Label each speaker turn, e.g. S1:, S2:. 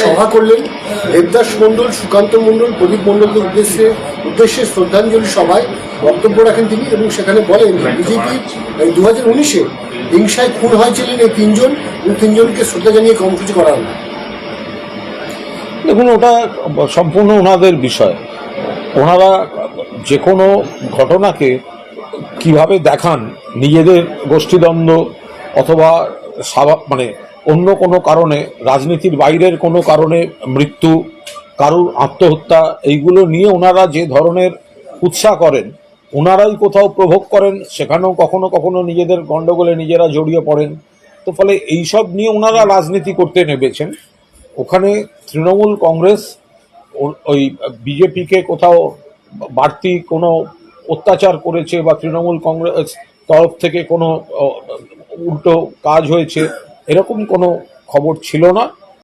S1: সভা করলেন দেবদাস মণ্ডল, সুকান্ত মণ্ডল, প্রদীপ মণ্ডলকে উদ্দেশ্যে উদ্দেশ্যে শ্রদ্ধাঞ্জলি সভায় বক্তব্য রাখেন তিনি এবং সেখানে বলেন, বিজেপি দু হাজার উনিশে হিংসায় খুন হয়েছিলেন এই তিনজন এবং তিনজনকে শ্রদ্ধা জানিয়ে কর্মসূচি করা হলো।
S2: দেখুন, ওটা সম্পূর্ণ ওনাদের বিষয়। ওনারা যে কোনো ঘটনাকে কীভাবে দেখান, নিজেদের গোষ্ঠীদ্বন্দ্ব অথবা মানে অন্য কোনো কারণে, রাজনীতির বাইরের কোনো কারণে মৃত্যু, কারুর আত্মহত্যা, এইগুলো নিয়ে ওনারা যে ধরনের উৎসাহ করেন, ওনারাই কোথাও প্রভোগ করেন, সেখানেও কখনো কখনো নিজেদের গণ্ডগোলে নিজেরা জড়িয়ে পড়েন। তো ফলে এইসব নিয়ে ওনারা রাজনীতি করতে নেমেছেন। ওখানে তৃণমূল কংগ্রেস ওই বিজেপিকে কোথাও বাড়তি কোনো অত্যাচার করেছে বা তৃণমূল কংগ্রেস তরফ থেকে কোনো উল্টো কাজ হয়েছে এরকম কোনো খবর ছিল না